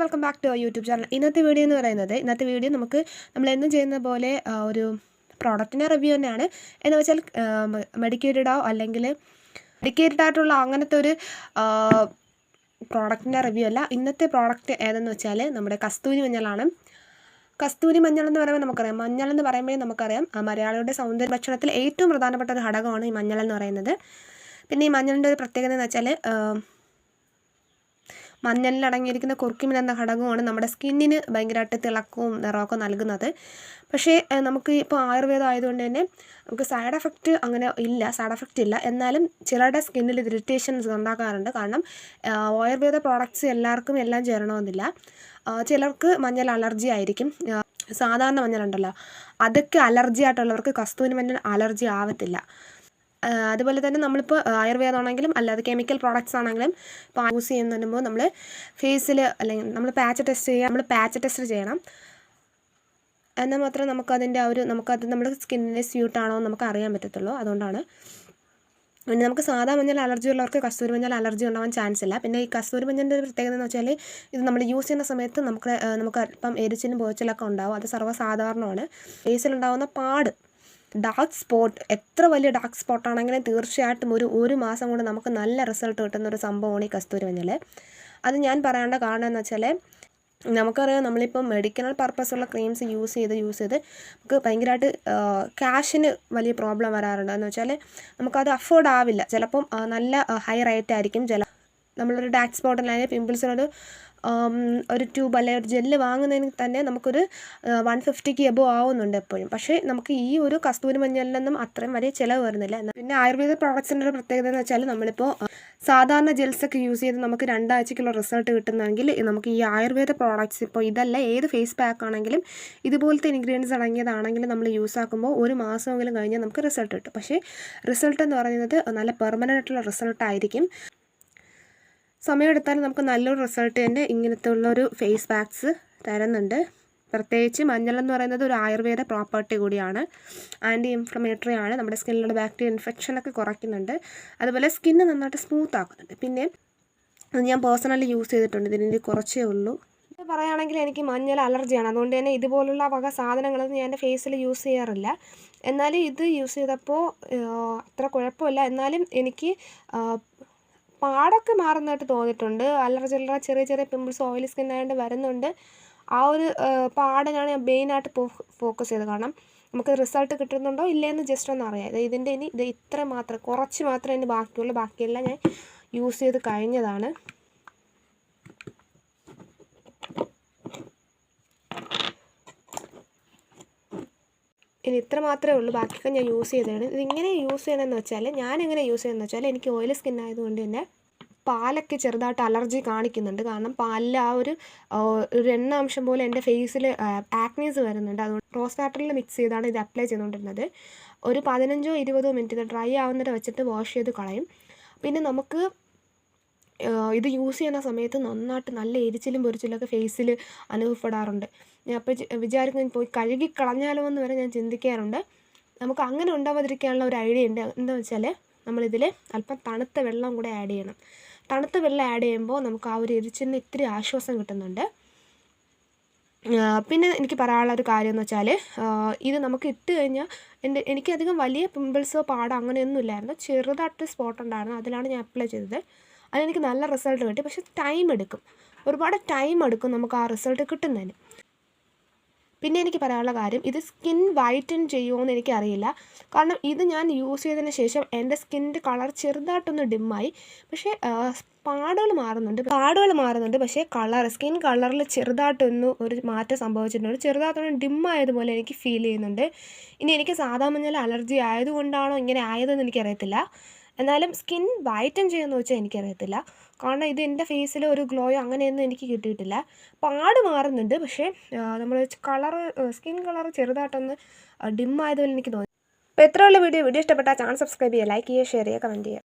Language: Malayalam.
Welcome back to our YouTube channel ഇന്നത്തെ വീഡിയോ എന്ന് പറയുന്നത് ഇന്നത്തെ വീഡിയോ നമുക്ക് നമ്മൾ എന്നും ചെയ്യുന്ന പോലെ ഒരു പ്രോഡക്റ്റിന്റെ റിവ്യൂ തന്നെയാണ്. എന്ന് വെച്ചാൽ മെഡിക്കേറ്റഡോ അല്ലെങ്കിൽ മെഡിക്കേറ്റഡ് ആയിട്ടുള്ള അങ്ങനത്തെ ഒരു പ്രോഡക്റ്റിന്റെ റിവ്യൂ അല്ല. ഇന്നത്തെ പ്രോഡക്റ്റ് ഏതെന്ന് വെച്ചാൽ നമ്മുടെ കസ്തൂരി മഞ്ഞളാണ്. കസ്തൂരി മഞ്ഞൾ എന്ന് പറയുമ്പോൾ നമുക്കറിയാം. മഞ്ഞൾ എന്ന് പറയുമ്പോൾ നമുക്കറിയാം മലയാളിയുടെ സൗന്ദര്യ ഭക്ഷണത്തിൽ ഏറ്റവും പ്രധാനപ്പെട്ട ഒരു ഘടകമാണ് ഈ മഞ്ഞൾ എന്ന് പറയുന്നത്. പിന്നെ ഈ മഞ്ഞളിന്റെ ഒരു പ്രത്യേകത എന്ന് വെച്ചാൽ മഞ്ഞളിൽ അടങ്ങിയിരിക്കുന്ന കുർക്കിമിൻ എന്ന ഘടകമാണ് നമ്മുടെ സ്കിന്നിന് ഭയങ്കരമായിട്ട് തിളക്കവും നിറമൊക്കെ നൽകുന്നത്. പക്ഷേ നമുക്ക് ഇപ്പോൾ ആയുർവേദം ആയതുകൊണ്ട് തന്നെ നമുക്ക് സൈഡ് എഫക്റ്റ് അങ്ങനെ ഇല്ല സൈഡ് എഫക്റ്റ് ഇല്ല. എന്നാലും ചിലരുടെ സ്കിന്നിൽ ഇറിറ്റേഷൻസ് ഉണ്ടാക്കാറുണ്ട് കാരണം ആയുർവേദ പ്രോഡക്റ്റ്സ് എല്ലാവർക്കും എല്ലാം ചേരണമെന്നില്ല. ചിലർക്ക് മഞ്ഞൾ അലർജി ആയിരിക്കും. സാധാരണ മഞ്ഞളുണ്ടല്ലോ അതൊക്കെ അലർജി ആയിട്ടുള്ളവർക്ക് കസ്തൂരി മഞ്ഞൾ അലർജി ആവത്തില്ല. അതുപോലെ തന്നെ നമ്മളിപ്പോൾ ആയുർവേദമാണെങ്കിലും അല്ലാതെ കെമിക്കൽ പ്രോഡക്റ്റ്സ് ആണെങ്കിലും ഇപ്പോൾ യൂസ് ചെയ്യുന്നതിനുമ്പോൾ നമ്മൾ ഫേസിൽ അല്ലെങ്കിൽ നമ്മൾ പാച്ച് ടെസ്റ്റ് ചെയ്യുക നമ്മൾ പാച്ച് ടെസ്റ്റ് ചെയ്യണം. എന്നാൽ മാത്രമേ നമുക്കതിന്റെ ആ ഒരു നമുക്കത് നമ്മുടെ സ്കിന്നിന് സ്യൂട്ടാണോ എന്ന് നമുക്ക് അറിയാൻ പറ്റത്തുള്ളൂ. അതുകൊണ്ടാണ്. പിന്നെ നമുക്ക് സാധാ മഞ്ഞൾ അലർജി ഉള്ളവർക്ക് കസ്തൂരി മഞ്ഞൾ അലർജി ഉണ്ടാവാൻ ചാൻസ് ഇല്ല. പിന്നെ ഈ കസ്തൂരി മഞ്ഞളിന്റെ ഒരു പ്രത്യേകത എന്ന് വെച്ചാൽ ഇത് നമ്മൾ യൂസ് ചെയ്യുന്ന സമയത്ത് നമുക്ക് നമുക്ക് അല്പം എരിച്ചിലും പോച്ചിലൊക്കെ ഉണ്ടാവും. അത് സർവസാധാരണമാണ്. ഫേസിലുണ്ടാവുന്ന പാട് ഡാർക്ക് സ്പോട്ട് എത്ര വലിയ ഡാർക്ക് സ്പോട്ട് ആണെങ്കിലും തീർച്ചയായിട്ടും ഒരു ഒരു മാസം കൊണ്ട് നമുക്ക് നല്ല റിസൾട്ട് കിട്ടുന്ന ഒരു സംഭവമാണ് ഈ കസ്തൂരി മഞ്ഞൾ അത് ഞാൻ പറയേണ്ട കാരണം എന്ന് വെച്ചാൽ നമുക്കറിയാം നമ്മളിപ്പോൾ മെഡിക്കൽ പർപ്പസുള്ള ക്രീംസ് യൂസ് ചെയ്ത് യൂസ് ചെയ്ത് നമുക്ക് ഭയങ്കരമായിട്ട് ക്യാഷിന് വലിയ പ്രോബ്ലം വരാറുണ്ട്. എന്ന് വെച്ചാൽ നമുക്കത് അഫോർഡ് ആവില്ല. ചിലപ്പം നല്ല ഹൈ റേറ്റ് ആയിരിക്കും. ചില നമ്മളൊരു ഡാക്സ് ബോട്ടിൽ അല്ലെങ്കിൽ പിമ്പിൾസിനൊരു ഒരു ട്യൂബ് അല്ലെങ്കിൽ ഒരു ജെല്ല് വാങ്ങുന്നതിന് തന്നെ നമുക്കൊരു വൺ ഫിഫ്റ്റിക്ക് എബോ ആവുന്നുണ്ട് എപ്പോഴും. പക്ഷേ നമുക്ക് ഈ ഒരു കസ്തൂരി മഞ്ഞളിനൊന്നും അത്രയും വലിയ ചിലവ് വരുന്നില്ല. പിന്നെ ആയുർവേദ പ്രോഡക്ട്സിന്റെ ഒരു പ്രത്യേകത എന്ന് വെച്ചാൽ നമ്മളിപ്പോൾ സാധാരണ ജെൽസൊക്കെ യൂസ് ചെയ്ത് നമുക്ക് രണ്ടാഴ്ചക്കുള്ള റിസൾട്ട് കിട്ടുന്നതെങ്കിൽ നമുക്ക് ഈ ആയുർവേദ പ്രോഡക്ട്സ് ഇപ്പോൾ ഇതല്ല ഏത് ഫേസ് പാക്ക് ആണെങ്കിലും ഇതുപോലത്തെ ഇൻഗ്രീഡിയൻസ് അടങ്ങിയതാണെങ്കിലും നമ്മൾ യൂസ് ആക്കുമ്പോൾ ഒരു മാസമെങ്കിലും കഴിഞ്ഞാൽ നമുക്ക് റിസൾട്ട് കിട്ടും. പക്ഷേ റിസൾട്ട് എന്ന് പറയുന്നത് നല്ല പെർമനന്റ് ആയിട്ടുള്ള റിസൾട്ട് ആയിരിക്കും. സമയമെടുത്താൽ നമുക്ക് നല്ലൊരു റിസൾട്ട് തന്നെ ഇങ്ങനത്തെ ഉള്ളൊരു ഫേസ് പാക്സ് തരുന്നുണ്ട്. പ്രത്യേകിച്ച് മഞ്ഞൾ എന്ന് പറയുന്നത് ഒരു ആയുർവേദ പ്രോപ്പർട്ടി കൂടിയാണ്. ആന്റി ഇൻഫ്ലമേറ്ററി ആണ്. നമ്മുടെ സ്കിന്നിലുള്ള ബാക്ടീരിയ ഇൻഫെക്ഷനൊക്കെ കുറയ്ക്കുന്നുണ്ട്. അതുപോലെ സ്കിന്ന് നന്നായിട്ട് സ്മൂത്ത് ആക്കുന്നുണ്ട്. പിന്നെ ഞാൻ പേഴ്സണലി യൂസ് ചെയ്തിട്ടുണ്ട്. ഇതിന്റെ കുറച്ചേ ഉള്ളൂ. പറയുകയാണെങ്കിൽ എനിക്ക് മഞ്ഞൾ അലർജിയാണ് അതുകൊണ്ട് തന്നെ ഇതുപോലുള്ള വക സാധനങ്ങളൊന്നും ഞാൻ എന്റെ ഫേസിൽ യൂസ് ചെയ്യാറില്ല. എന്നാലും ഇത് യൂസ് ചെയ്തപ്പോൾ അത്ര കുഴപ്പമില്ല. എന്നാലും എനിക്ക് പാടൊക്കെ മാറുന്നതായിട്ട് തോന്നിയിട്ടുണ്ട്. അല്ലറ ചില്ലറ ചെറിയ ചെറിയ പിമ്പിൾസ് ഓയിലി സ്കിൻ ആയതുകൊണ്ട് വരുന്നുണ്ട്. ആ ഒരു പാടിനാണ് ഞാൻ മെയിനായിട്ട് ഫോക്കസ് ചെയ്ത് കാരണം നമുക്ക് റിസൾട്ട് കിട്ടുന്നുണ്ടോ ഇല്ലയെന്ന് ജസ്റ്റ് ഒന്ന് അറിയാം. ഇത് ഇതിന്റെ ഇനി ഇത് ഇത്ര മാത്രം കുറച്ച് മാത്രമേ ഇനി ബാക്കിയുള്ളൂ. ബാക്കിയെല്ലാം ഞാൻ യൂസ് ചെയ്ത് കഴിഞ്ഞതാണ്. ഇനി ഇത്ര മാത്രമേ ഉള്ളൂ. ബാക്കിയൊക്കെ ഞാൻ യൂസ് ചെയ്തതാണ്. ഇതിങ്ങനെ യൂസ് ചെയ്യണമെന്ന് വെച്ചാൽ ഞാൻ എങ്ങനെ യൂസ് ചെയ്യണമെന്ന് വെച്ചാൽ എനിക്ക് ഓയിലി സ്കിൻ ആയതുകൊണ്ട് തന്നെ പാലൊക്കെ ചെറുതായിട്ട് അലർജി കാണിക്കുന്നുണ്ട്. കാരണം പാലിൽ ആ ഒരു ഒരു എണ്ണ അംശം പോലെ എന്റെ ഫേസിൽ ആക്നീസ് വരുന്നുണ്ട്. അതുകൊണ്ട് റോസ് വാട്ടറിൽ മിക്സ് ചെയ്താണ് ഇത് അപ്ലൈ ചെയ്തുകൊണ്ടിരുന്നത്. ഒരു പതിനഞ്ചോ ഇരുപതോ മിനിറ്റ് ഇത് ഡ്രൈ ആവുന്നത് വെച്ചിട്ട് വാഷ് ചെയ്ത് കളയും. പിന്നെ നമുക്ക് ഇത് യൂസ് ചെയ്യുന്ന സമയത്ത് നന്നായിട്ട് നല്ല എരിച്ചിലും പൊരിച്ചിലൊക്കെ ഫേസിൽ അനുഭവപ്പെടാറുണ്ട്. ഞാൻ അപ്പോൾ വിചാരിക്കും പോയി കഴുകി കളഞ്ഞാലോ എന്ന് വരെ ഞാൻ ചിന്തിക്കാറുണ്ട്. നമുക്ക് അങ്ങനെ ഉണ്ടാവാതിരിക്കാനുള്ള ഒരു ഐഡിയ ഉണ്ട്. എന്താ വെച്ചാൽ നമ്മളിതിൽ അല്പം തണുത്ത വെള്ളം കൂടെ ആഡ് ചെയ്യണം. തണുത്ത വെള്ളം ആഡ് ചെയ്യുമ്പോൾ നമുക്ക് ആ ഒരു എരിച്ചിലിന് ഇത്തിരി ആശ്വാസം കിട്ടുന്നുണ്ട്. പിന്നെ എനിക്ക് പറയാനുള്ള ഒരു കാര്യം എന്ന് വെച്ചാൽ ഇത് നമുക്ക് ഇട്ട് കഴിഞ്ഞാൽ എന്റെ എനിക്കധികം വലിയ പിമ്പിൾസോ പാടോ അങ്ങനെയൊന്നും ഇല്ലായിരുന്നു. ചെറുതായിട്ട് സ്പോട്ട് ഉണ്ടായിരുന്നു. അതിലാണ് ഞാൻ അപ്ലൈ ചെയ്തത്. അതിനെനിക്ക് നല്ല റിസൾട്ട് കിട്ടി. പക്ഷേ ടൈം എടുക്കും. ഒരുപാട് ടൈം എടുക്കും നമുക്ക് ആ റിസൾട്ട് കിട്ടുന്നതിന്. പിന്നെ എനിക്ക് പറയാനുള്ള കാര്യം ഇത് സ്കിൻ വൈറ്റൻ ചെയ്യുമോ എന്ന് എനിക്കറിയില്ല. കാരണം ഇത് ഞാൻ യൂസ് ചെയ്തതിന് ശേഷം എന്റെ സ്കിന്നിന്റെ കളർ ചെറുതായിട്ടൊന്ന് ഡിമ്മായി. പക്ഷേ പാടുകൾ മാറുന്നുണ്ട്. പാടുകൾ മാറുന്നുണ്ട്. പക്ഷേ കളർ സ്കിൻ കളറിൽ ചെറുതായിട്ടൊന്ന് ഒരു മാറ്റം സംഭവിച്ചിട്ടുണ്ട്. ചെറുതായിട്ടൊന്ന് ഡിമ്മായതുപോലെ എനിക്ക് ഫീൽ ചെയ്യുന്നുണ്ട്. ഇനി എനിക്ക് സാധാ മഞ്ഞൾ അലർജി ആയതുകൊണ്ടാണോ ഇങ്ങനെ ആയതെന്ന് എനിക്കറിയത്തില്ല. എന്നാലും സ്കിൻ വൈറ്റൻ ചെയ്യുമെന്ന് വെച്ചാൽ എനിക്കറിയത്തില്ല. കാരണം ഇത് എന്റെ ഫേസിൽ ഒരു ഗ്ലോയോ അങ്ങനെയൊന്നും എനിക്ക് കിട്ടിയിട്ടില്ല. പാട് മാറുന്നുണ്ട്. പക്ഷേ നമ്മൾ കളറ് സ്കിൻ കളർ ചെറുതായിട്ടൊന്ന് ഡിം ആയതുപോലെ എനിക്ക് തോന്നി. അപ്പോൾ എത്രയുള്ള വീഡിയോ. വീഡിയോ ഇഷ്ടപ്പെട്ടാൽ ചാനൽ സബ്സ്ക്രൈബ് ചെയ്യുക ലൈക്ക് ചെയ്യുക ഷെയർ ചെയ്യുക കമന്റ് ചെയ്യുക.